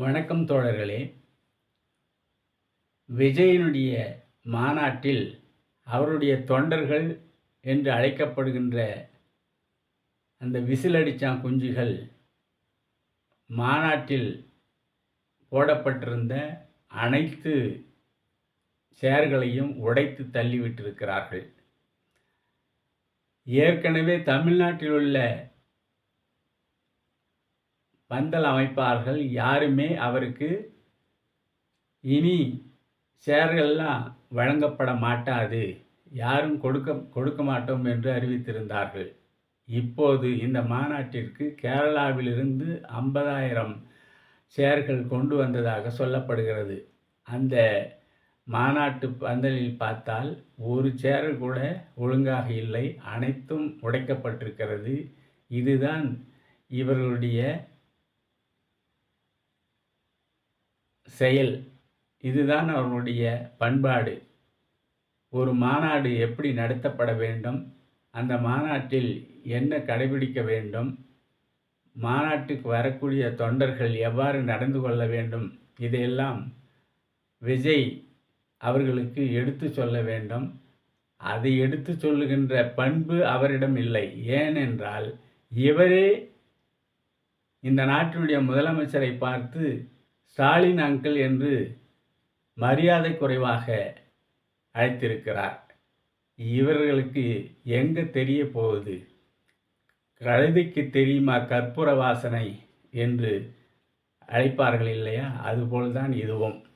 வணக்கம் தோழர்களே. விஜயனுடைய மாநாட்டில் அவருடைய தொண்டர்கள் என்று அழைக்கப்படுகின்ற அந்த விசிலடிச்சான் குஞ்சுகள் மாநாட்டில் போடப்பட்டிருந்த அனைத்து சேர்களையும் உடைத்து தள்ளிவிட்டிருக்கிறார்கள். ஏற்கனவே தமிழ்நாட்டில் உள்ள பந்தல் அமைப்பாளர்கள் யாருமே அவருக்கு இனி ஷேர்கள்லாம் வழங்கப்பட மாட்டாது. யாரும் கொடுக்க கொடுக்க மாட்டோம் என்று அறிவித்திருந்தார்கள். இப்போது இந்த மாநாட்டிற்கு கேரளாவிலிருந்து ஐம்பதாயிரம் ஷேர்கள் கொண்டு வந்ததாக சொல்லப்படுகிறது. அந்த மாநாட்டு பந்தலில் பார்த்தால் ஒரு சேர் கூட ஒழுங்காக இல்லை. அனைத்தும் உடைக்கப்பட்டிருக்கிறது. இதுதான் இவர்களுடைய செயல். இதுதான் அவர்களுடைய பண்பாடு. ஒரு மாநாடு எப்படி நடத்தப்பட வேண்டும்? அந்த மாநாட்டில் என்ன கடைபிடிக்க வேண்டும்? மாநாட்டுக்கு வரக்கூடிய தொண்டர்கள் எவ்வாறு நடந்து கொள்ள வேண்டும்? இதையெல்லாம் விஜய் அவர்களுக்கு எடுத்து சொல்ல வேண்டும். அதை எடுத்து சொல்லுகின்ற பண்பு அவரிடம் இல்லை. ஏனென்றால் இவரே இந்த நாட்டினுடைய முதலமைச்சரை பார்த்து ஸ்டாலின் அங்கிள் என்று மரியாதை குறைவாக அழைத்திருக்கிறார். இவர்களுக்கு எங்கே தெரிய போகுது? கழுதைக்கு தெரியுமா கற்பூர வாசனை என்று அழைப்பார்கள் இல்லையா? அதுபோல்தான் இதுவும்.